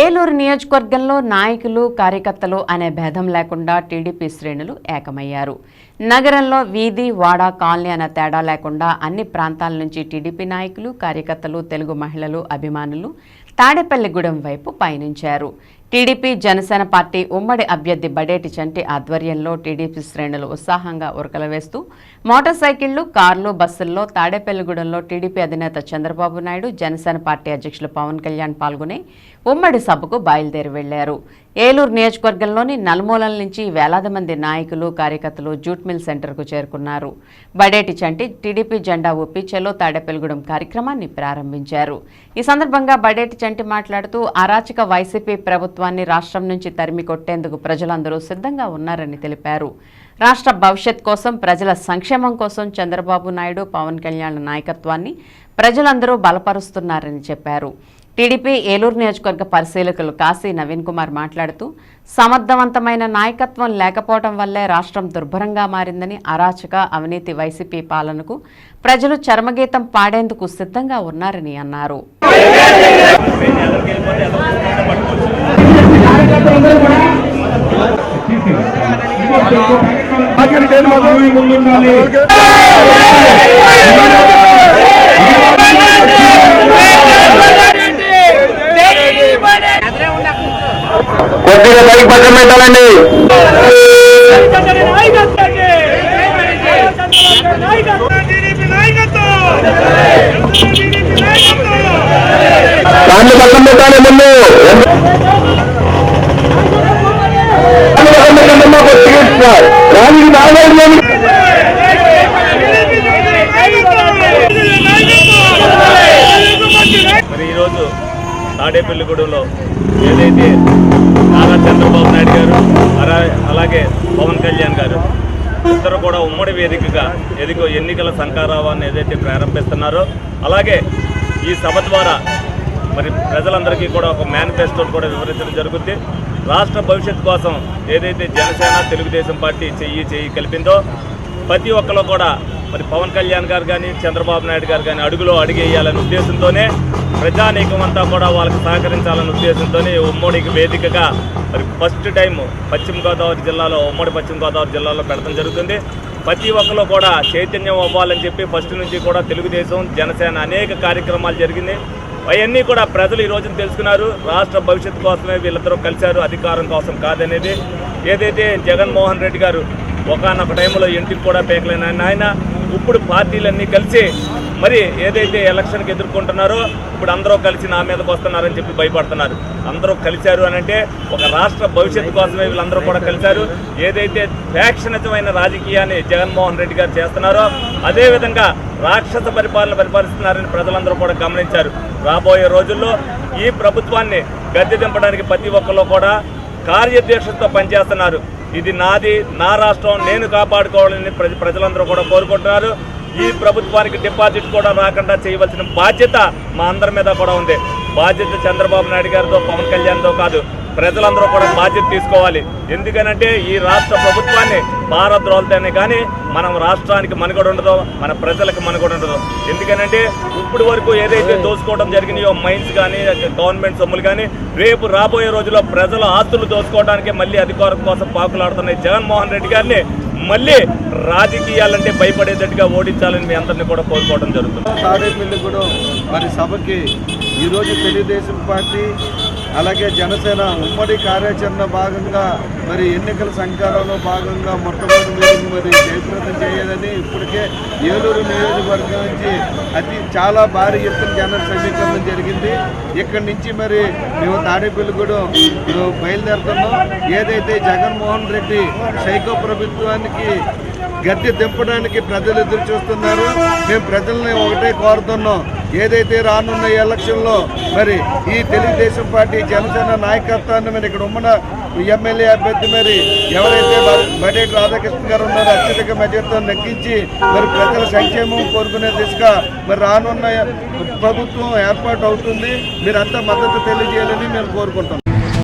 ఏలూరు నియోజకవర్గంలో నాయకులు కార్యకర్తలు అనే భేదం లేకుండా టీడీపీ శ్రేణులు ఏకమయ్యారు. నగరంలో వీధి వాడ కాలనీ అనే తేడా లేకుండా అన్ని ప్రాంతాల నుంచి టీడీపీ నాయకులు కార్యకర్తలు తెలుగు మహిళలు అభిమానులు తాడేపల్లిగూడెం వైపు పయనించారు. టీడీపీ జనసేన పార్టీ ఉమ్మడి అభ్యర్థి బడేటి చంటి ఆధ్వర్యంలో టీడీపీ శ్రేణులు ఉత్సాహంగా ఉరకలు వేస్తూ మోటార్ సైకిళ్ళు కార్లు బస్సుల్లో తాడేపల్లిగూడెంలో టీడీపీ అధినేత చంద్రబాబు నాయుడు జనసేన పార్టీ అధ్యక్షులు పవన్ కళ్యాణ్ పాల్గొని ఉమ్మడి సభకు బయలుదేరి వెళ్ళారు. ఏలూరు నియోజకవర్గంలోని నలుమూలల నుంచి వేలాది మంది నాయకులు కార్యకర్తలు జూట్ మిల్ సెంటర్కు చేరుకున్నారు. బడేటి చంటి టీడీపీ జెండా ఊపి చెలో తాడేపెలుగుడం కార్యక్రమాన్ని ప్రారంభించారు. ఈ సందర్భంగా బడేటి చంటి మాట్లాడుతూ అరాచక వైసీపీ ప్రభుత్వాన్ని రాష్ట్రం నుంచి తరిమి కొట్టేందుకు ప్రజలందరూ సిద్ధంగా ఉన్నారని తెలిపారు. రాష్ట్ర భవిష్యత్ కోసం ప్రజల సంక్షేమం కోసం చంద్రబాబు నాయుడు పవన్ కళ్యాణ్ నాయకత్వాన్ని ప్రజలందరూ బలపరుస్తున్నారని చెప్పారు. టీడీపీ ఏలూరు నియోజకవర్గ పరిశీలకులు కాశీ నవీన్ కుమార్ మాట్లాడుతూ సమర్థవంతమైన నాయకత్వం లేకపోవడం వల్లే రాష్ట్రం దుర్భరంగా మారిందని అరాచక అవినీతి వైసీపీ పాలనకు ప్రజలు చర్మగీతం పాడేందుకు సిద్ధంగా ఉన్నారని అన్నారు. కొద్దిగా పైకి పక్కన పెట్టాలండి. దాన్ని పక్కన పెట్టాలి ముందు. రాజుకి నాగేశ్వరం మరి ఈరోజు తాడేపల్లిగూడెంలో ఏదైతే అలాగే పవన్ కళ్యాణ్ గారు ఇద్దరు కూడా ఉమ్మడి వేదికగా ఎదిగో ఎన్నికల సంకారావాన్ని ఏదైతే ప్రారంభిస్తున్నారో అలాగే ఈ సభ ద్వారా మరి ప్రజలందరికీ కూడా ఒక మేనిఫెస్టో కూడా వివరించడం జరుగుతుంది రాష్ట్ర భవిష్యత్తు కోసం ఏదైతే జనసేన తెలుగుదేశం పార్టీ చెయ్యి చెయ్యి కలిపిందో ప్రతి ఒక్కరు కూడా మరి పవన్ కళ్యాణ్ గారు కానీ చంద్రబాబు నాయుడు గారు కానీ అడుగులో అడిగేయాలనే ఉద్దేశంతోనే ప్రజానీకం అంతా కూడా వాళ్ళకి సహకరించాలనే ఉద్దేశంతోనే ఉమ్మడికి వేదికగా మరి ఫస్ట్ టైం పశ్చిమ గోదావరి జిల్లాలో ఉమ్మడి పశ్చిమ గోదావరి జిల్లాలో పెడతం జరుగుతుంది. ప్రతి ఒక్కరు కూడా చైతన్యం అవ్వాలని చెప్పి ఫస్ట్ నుంచి కూడా తెలుగుదేశం జనసేన అనేక కార్యక్రమాలు జరిగింది. అవన్నీ కూడా ప్రజలు ఈ రోజున తెలుసుకున్నారు. రాష్ట్ర భవిష్యత్తు కోసమే వీళ్ళిద్దరూ కలిశారు అధికారం కోసం కాదనేది. ఏదైతే జగన్మోహన్ రెడ్డి గారు ఒకనొక టైంలో ఇంటికి కూడా పేకలేని ఆయన ఇప్పుడు పార్టీలన్నీ కలిసి మరి ఏదైతే ఎలక్షన్కి ఎదుర్కొంటున్నారో ఇప్పుడు అందరూ కలిసి నా మీదకి వస్తున్నారని చెప్పి భయపడుతున్నారు. అందరూ కలిశారు అని అంటే ఒక రాష్ట్ర భవిష్యత్తు కోసమే వీళ్ళందరూ కూడా కలిశారు. ఏదైతే ఫ్యాక్షణితమైన రాజకీయాన్ని జగన్మోహన్ రెడ్డి గారు చేస్తున్నారో అదేవిధంగా రాక్షస పరిపాలన పరిపాలిస్తున్నారని ప్రజలందరూ కూడా గమనించారు. రాబోయే రోజుల్లో ఈ ప్రభుత్వాన్ని గద్దె దింపడానికి ప్రతి ఒక్కరు కూడా కార్యదీక్షతో పనిచేస్తున్నారు. ఇది నాది నా రాష్ట్రం నేను కాపాడుకోవాలని ప్రజ ప్రజలందరూ కూడా కోరుకుంటున్నారు. ఈ ప్రభుత్వానికి డిపాజిట్ కూడా రాకుండా చేయవలసిన బాధ్యత మా అందరి మీద కూడా ఉంది. బాధ్యత చంద్రబాబు నాయుడు గారితో పవన్ కళ్యాణ్తో కాదు ప్రజలందరూ కూడా బాధ్యత తీసుకోవాలి. ఎందుకనంటే ఈ రాష్ట్ర ప్రభుత్వాన్ని పారద్రోలతోనే కానీ మనం రాష్ట్రానికి మనుగడ ఉండదు మన ప్రజలకు మనుగడ ఉండదు. ఎందుకనంటే ఇప్పుడు వరకు ఏదైతే దోచుకోవడం జరిగినాయో మైన్స్ కానీ గవర్నమెంట్ సొమ్ములు కానీ రేపు రాబోయే రోజుల్లో ప్రజల ఆస్తులు దోచుకోవడానికి మళ్ళీ అధికారం కోసం పాకులాడుతున్న జగన్మోహన్ రెడ్డి గారిని మళ్ళీ రాజకీయాలంటే భయపడేటట్టుగా ఓడించాలని మీ అందరినీ కూడా కోరుకోవడం జరుగుతుంది. తాడేపల్లిగూడెం మరి సభకి ఈరోజు తెలుగుదేశం పార్టీ అలాగే జనసేన ఉమ్మడి కార్యాచరణ భాగంగా మరి ఎన్నికల సంకారంలో భాగంగా మొట్టమొదటి మరి జయప్రదం చేయాలని ఇప్పటికే ఏలూరు నియోజకవర్గం నుంచి అతి చాలా భారీ ఎత్తున జన సమీకరణ జరిగింది. ఇక్కడి నుంచి మరి మేము తాడేపల్లిగూడెం ఇప్పుడు బయలుదేరుతున్నాం. ఏదైతే జగన్మోహన్ రెడ్డి సైకో ప్రభుత్వానికి గద్దె దింపడానికి ప్రజలు ఎదురు చూస్తున్నారు మేము ప్రజల్ని ఒకటే కోరుతున్నాం. ఏదైతే రానున్న ఎలక్షన్లో మరి ఈ తెలుగుదేశం పార్టీ జనసేన నాయకత్వాన్ని మరి ఇక్కడ ఉమ్మన ఎమ్మెల్యే అభ్యర్థి మరి ఎవరైతే బ- బడేటి రాధాకృష్ణ గారు ఉన్నారో అత్యధిక మెజార్టీతో నెగ్గించి మరి ప్రజల సంక్షేమం కోరుకునే దిశగా మరి రానున్న ప్రభుత్వం ఏర్పాటు అవుతుంది. మీరంతా మద్దతు తెలియజేయాలని మేము కోరుకుంటాం